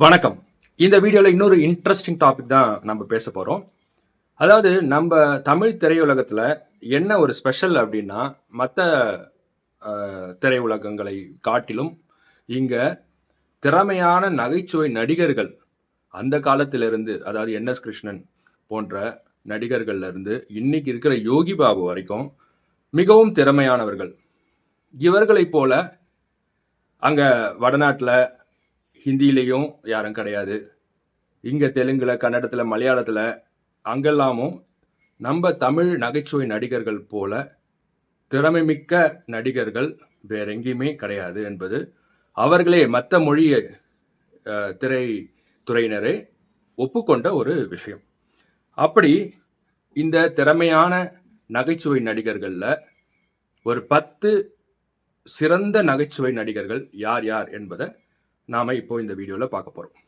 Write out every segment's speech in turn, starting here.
வணக்கம். இந்த வீடியோவில் இன்னொரு இன்ட்ரெஸ்டிங் டாபிக் தான் நம்ம பேச போகிறோம் அதாவது நம்ம தமிழ் திரையுலகத்தில் என்ன ஒரு ஸ்பெஷல் அப்படின்னா மற்ற திரையுலகங்களை காட்டிலும் இங்கே திறமையான நகைச்சுவை நடிகர்கள் அந்த காலத்திலிருந்து அதாவது என்எஸ் கிருஷ்ணன் போன்ற நடிகர்கள்லேருந்து இன்னைக்கு இருக்கிற யோகி பாபு வரைக்கும் மிகவும் திறமையானவர்கள். இவர்களைப் போல அங்கே வடநாட்டில் ஹிந்திலேயும் யாரும் கிடையாது. இங்கே தெலுங்கில் கன்னடத்தில் மலையாளத்தில் அங்கெல்லாமும் நம்ம தமிழ் நகைச்சுவை நடிகர்கள் போல திறமைமிக்க நடிகர்கள் வேற எங்கேயுமே கிடையாது என்பது அவர்களே மற்ற மொழியை அஹ், திரைத்துறையினரே ஒப்புக்கொண்ட ஒரு விஷயம். அப்படி இந்த திறமையான நகைச்சுவை நடிகர்களில் ஒரு பத்து சிறந்த நகைச்சுவை நடிகர்கள் யார் யார் என்பதை நாம் இப்போ இந்த வீடியோவில் பார்க்க போகிறோம்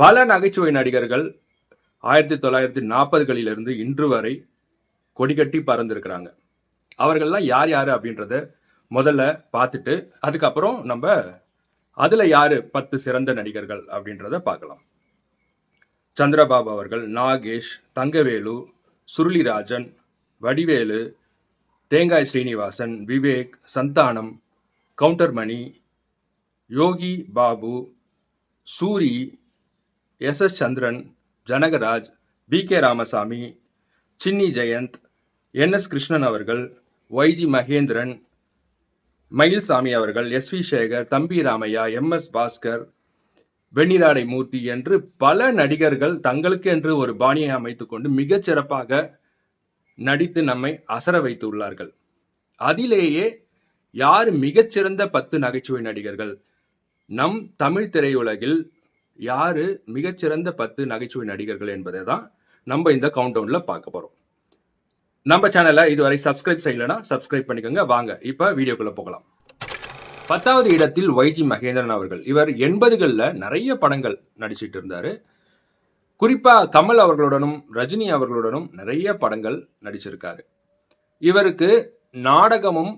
பல நகைச்சுவை நடிகர்கள் ஆயிரத்தி தொள்ளாயிரத்தி நாற்பதுகளிலிருந்து இன்று வரை கொடிகட்டி பறந்துருக்கிறாங்க. அவர்கள்லாம் யார் யார் அப்படின்றத முதல்ல பார்த்துட்டு அதுக்கப்புறம் நம்ம அதில் யார் பத்து சிறந்த நடிகர்கள் அப்படின்றத பார்க்கலாம். சந்திரபாபு அவர்கள் Nagesh Thangavelu Surulirajan Vadivelu Thengai Srinivasan Vivek Santhanam Goundamani Yogi Babu Soori S S Chandran Janagaraj P K Ramasamy Chinni Jayanth N S Krishnan அவர்கள் ஒய்ஜி மகேந்திரன் மயில்சாமி அவர்கள் S V Sekhar Thambi Ramaiah M S Bhaskar Venniradai Moorthy என்று பல நடிகர்கள் தங்களுக்கு என்று ஒரு பாணியை அமைத்து கொண்டு மிகச் சிறப்பாக நடித்து நம்மை அசர வைத்துள்ளார்கள். அதிலேயே யார் மிகச்சிறந்த பத்து நகைச்சுவை நடிகர்கள்? நம் தமிழ் திரையுலகில் யாரு மிகச்சிறந்த பத்து நகைச்சுவை நடிகர்கள் என்பதை தான் நம்ம இந்த கவுண்டவுனில் பார்க்க போறோம். நம்ம சேனலை இதுவரை சப்ஸ்கிரைப் செய்யலைன்னா சப்ஸ்கிரைப் பண்ணிக்கோங்க. வாங்க இப்போ வீடியோக்குள்ள போகலாம். பத்தாவது இடத்தில் ஒய்ஜி மகேந்திரன் அவர்கள். இவர் எண்பதுகளில் நிறைய படங்கள் நடிச்சிட்டு இருந்தார். குறிப்பாக கமல் அவர்களுடனும் ரஜினி அவர்களுடனும் நிறைய படங்கள் நடிச்சிருக்காரு. இவருக்கு நாடகமும்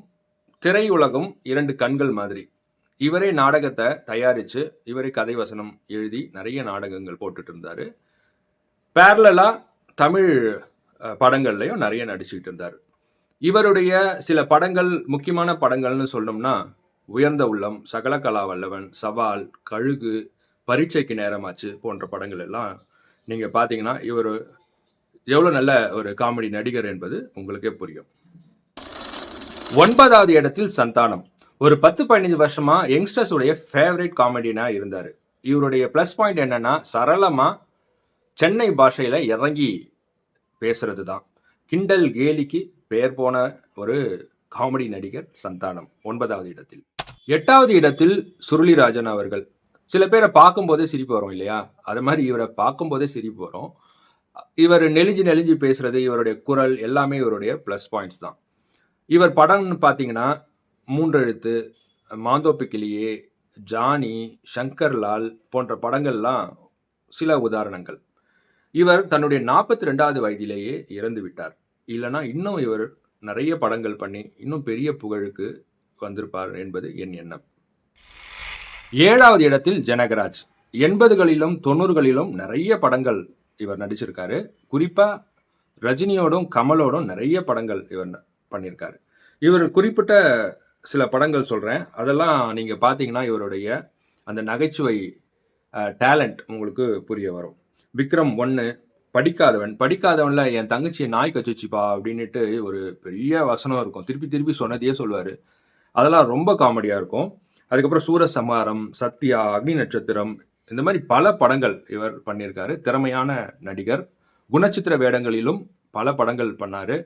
திரையுலகம் இரண்டு கண்கள் மாதிரி. இவரே நாடகத்தை தயாரித்து இவரே கதை வசனம் எழுதி நிறைய நாடகங்கள் போட்டுட்டு இருந்தார். பேரலாக தமிழ் படங்கள்லையும் நிறைய நடிச்சுக்கிட்டு இருந்தார். இவருடைய சில படங்கள் முக்கியமான படங்கள்னு சொன்னோம்னா உயர்ந்த உள்ளம் சகல கலா வல்லவன் சவால் கழுகு பரீட்சைக்கு நேரமாச்சு போன்ற படங்கள் எல்லாம் நீங்கள் பார்த்தீங்கன்னா இவர் எவ்வளோ நல்ல ஒரு காமெடி நடிகர் என்பது உங்களுக்கே புரியும். ஒன்பதாவது இடத்தில் சந்தானம். ஒரு பத்து பதினஞ்சு வருஷமா யங்ஸ்டர்ஸ் உடைய ஃபேவரட் காமெடினா இருந்தார். இவருடைய ப்ளஸ் பாயிண்ட் என்னன்னா சரளமா சென்னை பாஷையில் இறங்கி பேசுறது தான் கிண்டல் கேலிக்கு பெயர் போன ஒரு காமெடி நடிகர் சந்தானம் ஒன்பதாவது இடத்தில். எட்டாவது இடத்தில் சுருளிராஜன் அவர்கள். சில பேரை பார்க்கும்போதே சிரிப்பு வரும் இல்லையா? அது மாதிரி இவரை பார்க்கும்போதே சிரிப்பு வரும். இவர் நெலிஞ்சு நெலிஞ்சு பேசுறது இவருடைய குரல் எல்லாமே இவருடைய ப்ளஸ் பாயிண்ட்ஸ் தான். இவர் படம்னு பார்த்தீங்கன்னா மூன்றெழுத்து மாந்தோப்புக்கிளியே ஜானி சங்கர்லால் போன்ற படங்கள்லாம் சில உதாரணங்கள். இவர் தன்னுடைய நாற்பத்தி ரெண்டாவது வயதிலேயே இறந்து விட்டார் இல்லைனா இன்னும் இவர் நிறைய படங்கள் பண்ணி இன்னும் பெரிய புகழுக்கு வந்திருப்பார் என்பது என் எண்ணம். ஏழாவது இடத்தில் ஜனகராஜ். எண்பதுகளிலும் தொண்ணூறுகளிலும் நிறைய படங்கள் இவர் நடிச்சிருக்காரு. குறிப்பாக ரஜினியோடும் கமலோடும் நிறைய படங்கள் இவர் ந- பண்ணியிருக்காரு இவர் குறிப்பிட்ட சில படங்கள் சொல்கிறேன் அதெல்லாம் நீங்கள் பார்த்தீங்கன்னா இவருடைய அந்த நகைச்சுவை டேலண்ட் உங்களுக்கு புரிய வரும். விக்ரம் ஒன்று படிக்காதவன். படிக்காதவனில் என் தங்கச்சியை நாய் கச்சிச்சுப்பா அப்படின்ட்டு ஒரு பெரிய வசனம் இருக்கும். திருப்பி திருப்பி சொன்னதையே சொல்லுவார். அதெல்லாம் ரொம்ப காமெடியாக இருக்கும். அதுக்கப்புறம் சூரசம்ஹாரம் சத்யா அக்னி நட்சத்திரம் இந்த மாதிரி பல படங்கள் இவர் பண்ணியிருக்காரு. திறமையான நடிகர். குணச்சித்திர வேடங்களிலும் பல படங்கள் பண்ணார்.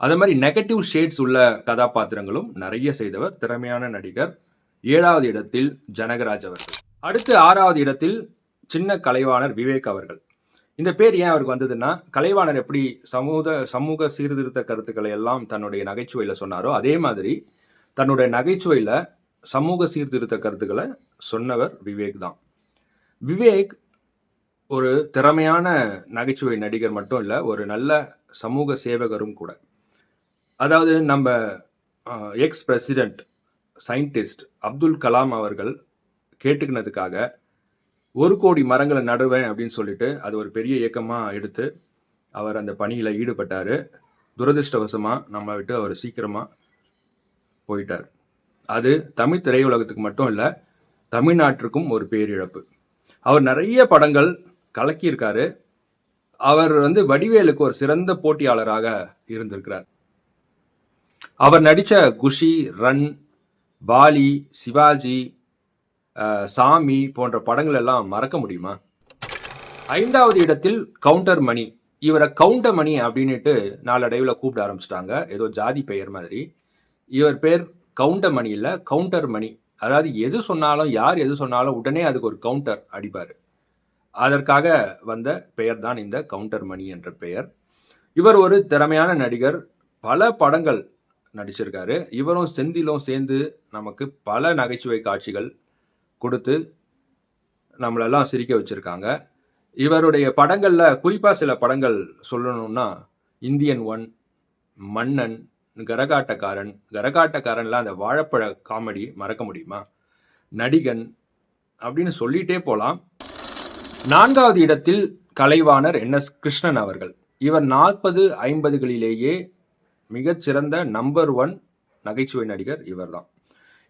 அதே மாதிரி நெகட்டிவ் ஷேட்ஸ் உள்ள கதாபாத்திரங்களும் நிறைய செய்தவர் திறமையான நடிகர். ஏழாவது இடத்தில் ஜனகராஜ் அவர்கள். அடுத்து ஆறாவது இடத்தில் சின்ன கலைவாணர் விவேக் அவர்கள். இந்த பேர் ஏன் அவருக்கு வந்ததுன்னா கலைவாணர் எப்படி சமூக சமூக சீர்திருத்த கருத்துக்களை எல்லாம் தன்னுடைய நகைச்சுவையில் சொன்னாரோ அதே மாதிரி தன்னுடைய நகைச்சுவையில் சமூக சீர்திருத்த கருத்துக்களை சொன்னவர் விவேக் தான். விவேக் ஒரு திறமையான நகைச்சுவை நடிகர் மட்டும் இல்லை ஒரு நல்ல சமூக சேவகரும் கூட. அதாவது நம்ம ex president scientist Abdul Kalam அவர்கள் கேட்டுக்கினதுக்காக ஒரு கோடி மரங்களை நடுவேன் அப்படின்னு சொல்லிட்டு அது ஒரு பெரிய இயக்கமாக எடுத்து அவர் அந்த பணியில் ஈடுபட்டார். துரதிர்ஷ்டவசமாக நம்ம விட்டு அவர் சீக்கிரமாக போயிட்டார். அது தமிழ் திரையுலகத்துக்கு மட்டும் இல்லை தமிழ்நாட்டிற்கும் ஒரு பேரிழப்பு. அவர் நிறைய படங்கள் கலக்கியிருக்காரு. அவர் வந்து வடிவேலுக்கு ஒரு சிறந்த போட்டியாளராக இருந்திருக்கிறார். அவர் நடித்த குஷி ரன் பாலி சிவாஜி சாமி போன்ற படங்கள் எல்லாம் மறக்க முடியுமா? ஐந்தாவது இடத்தில் கவுண்டர் மணி. இவரை கவுண்டர் மணி அப்படின்னுட்டு நாளடைவில் கூப்பிட ஆரம்பிச்சிட்டாங்க. ஏதோ ஜாதி பெயர் மாதிரி. இவர் பேர் கவுண்டர் மணி இல்லை கவுண்டர் மணி. அதாவது எது சொன்னாலும் யார் எது சொன்னாலும் உடனே அதுக்கு ஒரு கவுண்டர் அடிப்பார். அதற்காக வந்த பெயர் தான் இந்த கவுண்டர் மணி என்ற பெயர். இவர் ஒரு திறமையான நடிகர். பல படங்கள் நடிச்சிருக்காரு. இவரும் செந்திலும் சேர்ந்து நமக்கு பல நகைச்சுவை காட்சிகள் கொடுத்து நம்மளெல்லாம் சிரிக்க வச்சிருக்காங்க. இவருடைய படங்களில் குறிப்பாக சில படங்கள் சொல்லணும்னா இந்தியன் ஒன் மன்னன் கரகாட்டக்காரன். கரகாட்டக்காரன்லாம் அந்த வாழைப்பழ காமெடி மறக்க முடியுமா? நடிகன் அப்படின்னு சொல்லிட்டே போகலாம் நான்காவது இடத்தில் கலைவாணர் என் எஸ் கிருஷ்ணன் அவர்கள். இவர் நாற்பது ஐம்பதுகளிலேயே மிகச்சிறந்த நம்பர் ஒன் நகைச்சுவை நடிகர் இவர்தான்.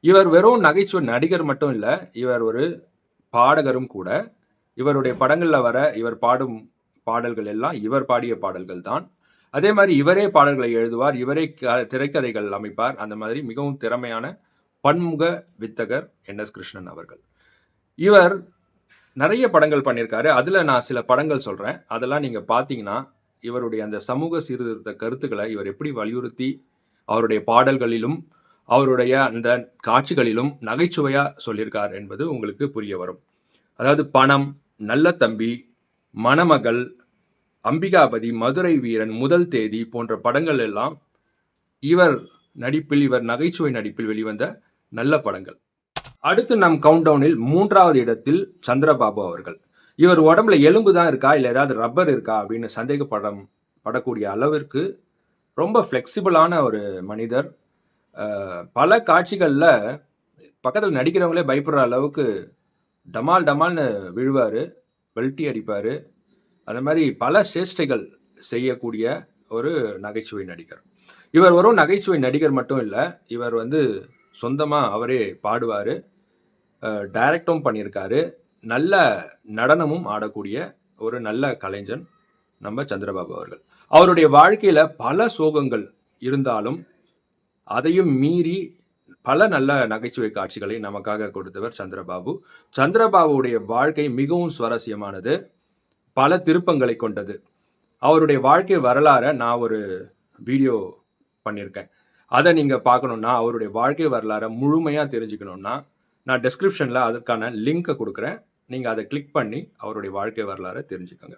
இவர் வெறும் நகைச்சுவை நடிகர் மட்டும் இல்லை இவர் ஒரு பாடகரும் கூட. இவருடைய படங்களில் வர இவர் பாடும் பாடல்கள் எல்லாம் இவர் பாடிய பாடல்கள் தான். அதே மாதிரி இவரே பாடல்களை எழுதுவார் இவரே க- திரைக்கதைகள் அமைப்பார். அந்த மாதிரி மிகவும் திறமையான பன்முக வித்தகர் என் எஸ் கிருஷ்ணன் அவர்கள். இவர் நிறைய படங்கள் பண்ணியிருக்காரு. அதில் நான் சில படங்கள் சொல்கிறேன் அதெல்லாம் நீங்கள் பார்த்தீங்கன்னா இவருடைய அந்த சமூக சீர்திருத்த கருத்துக்களை இவர் எப்படி வலியுறுத்தி அவருடைய பாடல்களிலும் அவருடைய அந்த காட்சிகளிலும் நகைச்சுவையாக சொல்லியிருக்கார் என்பது உங்களுக்கு புரிய வரும். அதாவது பணம் நல்ல தம்பி மணமகள் அம்பிகாபதி மதுரை வீரன் முதல் தேதி போன்ற படங்கள் எல்லாம் இவர் நடிப்பில் இவர் நகைச்சுவை நடிப்பில் வெளிவந்த நல்ல படங்கள். அடுத்து நம் கவுண்டவுனில் மூன்றாவது இடத்தில் சந்திரபாபு அவர்கள். இவர் உடம்புல எலும்பு தான் இருக்கா? இல்லை ஏதாவது ரப்பர் இருக்கா? அப்படின்னு சந்தேகப்படம் படக்கூடிய அளவிற்கு ரொம்ப ஃப்ளெக்சிபிளான ஒரு மனிதர். பல காட்சிகளில் பக்கத்தில் நடிக்கிறவங்களே பயப்படுற அளவுக்கு டமால் டமால்னு விழுவார் வெல்ட்டி அடிப்பார். அந்த மாதிரி பல சேஷ்டைகள் செய்யக்கூடிய ஒரு நகைச்சுவை நடிகர். இவர் வரும் நகைச்சுவை நடிகர் மட்டும் இல்லை இவர் வந்து சொந்தமாக அவரே பாடுவார். டைரக்டும் பண்ணியிருக்காரு. நல்ல நடனமும் ஆடக்கூடிய ஒரு நல்ல கலைஞன் நம்ம சந்திரபாபு அவர்கள். அவருடைய வாழ்க்கையில் பல சோகங்கள் இருந்தாலும் அதையும் மீறி பல நல்ல நகைச்சுவை காட்சிகளை நமக்காக கொடுத்தவர் சந்திரபாபு. சந்திரபாபுடைய வாழ்க்கை மிகவும் சுவாரஸ்யமானது. பல திருப்பங்களை கொண்டது. அவருடைய வாழ்க்கை வரலாறை நான் ஒரு வீடியோ பண்ணியிருக்கேன். அதை நீங்கள் பார்க்கணுன்னா அவருடைய வாழ்க்கை வரலாறை முழுமையாக தெரிஞ்சுக்கணுன்னா நான் டெஸ்கிரிப்ஷனில் அதற்கான லிங்கை கொடுக்குறேன். நீங்கள் அதை கிளிக் பண்ணி அவருடைய வாழ்க்கை வரலாறை தெரிஞ்சுக்கோங்க.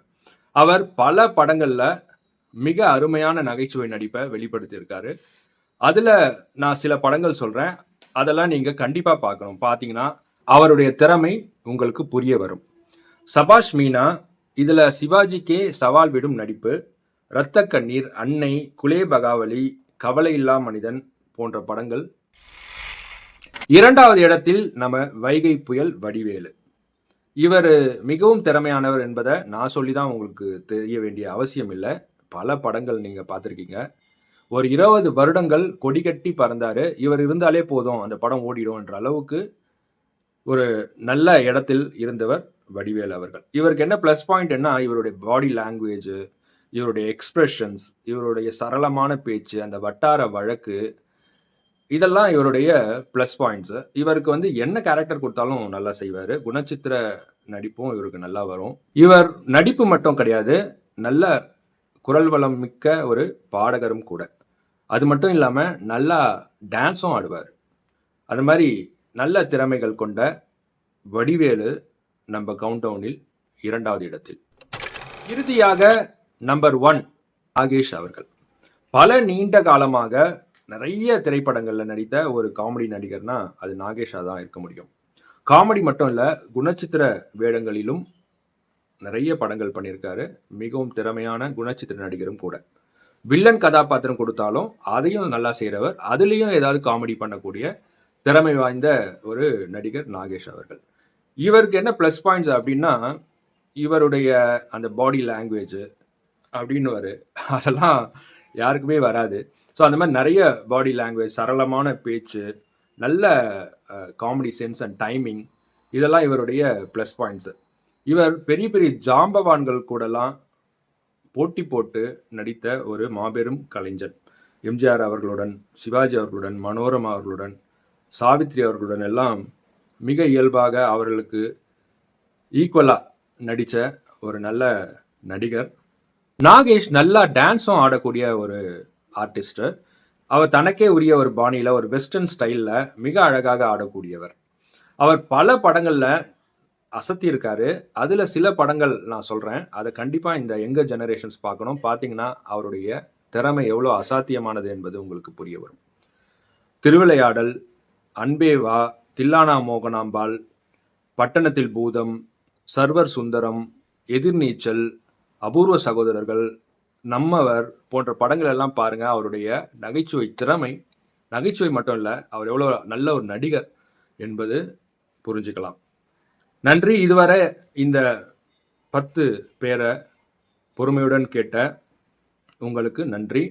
அவர் பல படங்களில் மிக அருமையான நகைச்சுவை நடிப்பை வெளிப்படுத்தியிருக்காரு. அதில் நான் சில படங்கள் சொல்கிறேன் அதெல்லாம் நீங்கள் கண்டிப்பாக பார்க்கணும். பார்த்தீங்கன்னா அவருடைய திறமை உங்களுக்கு புரிய வரும். சபாஷ் மீனா இதில் சிவாஜிக்கே சவால் விடும் நடிப்பு இரத்த கண்ணீர் அன்னை குலே பகாவலி கவலை இல்லா மனிதன் போன்ற படங்கள். இரண்டாவது இடத்தில் நம்ம வைகை புயல் வடிவேலு. இவர் மிகவும் திறமையானவர் என்பதை நான் சொல்லி தான் உங்களுக்கு தெரிய வேண்டிய அவசியம் இல்லை. பல படங்கள் நீங்கள் பார்த்துருக்கீங்க. ஒரு இருபது வருடங்கள் கொடி கட்டி பறந்தார். இவர் இருந்தாலே போதும் அந்த படம் ஓடிடும் என்ற அளவுக்கு ஒரு நல்ல இடத்தில் இருந்தவர் வடிவேல் அவர்கள். இவருக்கு என்ன ப்ளஸ் பாயிண்ட் என்ன இவருடைய பாடி லாங்குவேஜ் இவருடைய எக்ஸ்பிரஷன்ஸ் இவருடைய சரளமான பேச்சு அந்த வட்டார வழக்கு இதெல்லாம் இவருடைய ப்ளஸ் பாயிண்ட்ஸு இவருக்கு வந்து என்ன கேரக்டர் கொடுத்தாலும் நல்லா செய்வார். குணச்சித்திர நடிப்பும் இவருக்கு நல்லா வரும். இவர் நடிப்பு மட்டும் கிடையாது நல்ல குரல் வளம் மிக்க ஒரு பாடகரும் கூட. அது மட்டும் இல்லாமல் நல்லா டான்ஸும் ஆடுவார். அது மாதிரி நல்ல திறமைகள் கொண்ட வடிவேலு நம்ம கவுண்டவுனில் இரண்டாவது இடத்தில். இறுதியாக நம்பர் ஒன் நாகேஷ் அவர்கள். பல நீண்ட காலமாக நிறைய திரைப்படங்களில் நடித்த ஒரு காமெடி நடிகர்னா அது நாகேஷாக தான் இருக்க முடியும். காமெடி மட்டும் இல்லை குணச்சித்திர வேடங்களிலும் நிறைய படங்கள் பண்ணியிருக்காரு. மிகவும் திறமையான குணச்சித்திர நடிகரும் கூட. வில்லன் கதாபாத்திரம் கொடுத்தாலும் அதையும் நல்லா செய்கிறவர் அதுலேயும் ஏதாவது காமெடி பண்ணக்கூடிய திறமை வாய்ந்த ஒரு நடிகர் நாகேஷ் அவர்கள். இவருக்கு என்ன ப்ளஸ் பாயிண்ட்ஸ் அப்படின்னா, இவருடைய அந்த பாடி லாங்குவேஜ் அப்படின்னுவாரு. அதெல்லாம் யாருக்குமே வராது. ஸோ அந்த மாதிரி நிறைய பாடி லாங்குவேஜ், சரளமான பேச்சு, நல்ல காமெடி சென்ஸ் அண்ட் டைமிங் இதெல்லாம் இவருடைய ப்ளஸ் பாயிண்ட்ஸு இவர் பெரிய பெரிய ஜாம்பவான்கள் கூடலாம் போட்டி போட்டு நடித்த ஒரு மாபெரும் கலைஞர். எம்ஜிஆர் அவர்களுடன், சிவாஜி அவர்களுடன், மனோரமா அவர்களுடன், சாவித்திரி அவர்களுடன் எல்லாம் மிக இயல்பாக அவர்களுக்கு ஈக்குவலாக நடித்த ஒரு நல்ல நடிகர். நாகேஷ் நல்லா டான்ஸும் ஆடக்கூடிய ஒரு ஆர்டிஸ்ட்டு அவர் தனக்கே உரிய ஒரு பாணியில் ஒரு வெஸ்டர்ன் ஸ்டைலில் மிக அழகாக ஆடக்கூடியவர். அவர் பல படங்கள்ல அசத்தியிருக்காரு. அதில் சில படங்கள் நான் சொல்கிறேன் அதை கண்டிப்பாக இந்த யங்கர் ஜெனரேஷன்ஸ் பார்க்கணும். பார்த்தீங்கன்னா, அவருடைய திறமை எவ்வளோ அசாத்தியமானது என்பது உங்களுக்கு புரிய வரும். திருவிளையாடல், அன்பே வா, தில்லானா மோகனாம்பாள், பட்டணத்தில் பூதம், சர்வர் சுந்தரம், எதிர்நீச்சல், அபூர்வ சகோதரர்கள், நம்மவர் போன்ற படங்கள் எல்லாம் பாருங்க. அவருடைய நகைச்சுவை திறமை, நகைச்சுவை மட்டும் இல்லை அவர் எவ்வளோ நல்ல ஒரு நடிகர் என்பது புரிஞ்சுக்கலாம். நன்றி. இதுவரை இந்த பத்து பேரை பொறுமையுடன் கேட்ட உங்களுக்கு நன்றி.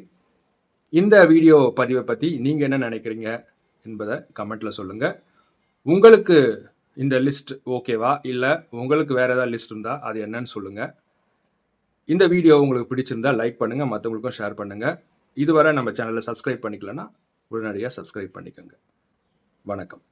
இந்த வீடியோ பதிவை பற்றி நீங்கள் என்ன நினைக்கிறீங்க என்பதை கமெண்ட்டில் சொல்லுங்கள் உங்களுக்கு இந்த லிஸ்ட் ஓகேவா? இல்லை உங்களுக்கு வேறு ஏதாவது லிஸ்ட் இருந்தால் அது என்னன்னு சொல்லுங்கள் இந்த வீடியோ உங்களுக்கு பிடிச்சிருந்தா லைக் பண்ணுங்கள் மற்றவங்களுக்கும் ஷேர் பண்ணுங்கள் இதுவரை நம்ம சேனலில் சப்ஸ்கிரைப் பண்ணிக்கலன்னா, உடனடியாக சப்ஸ்கிரைப் பண்ணிக்கோங்க வணக்கம்.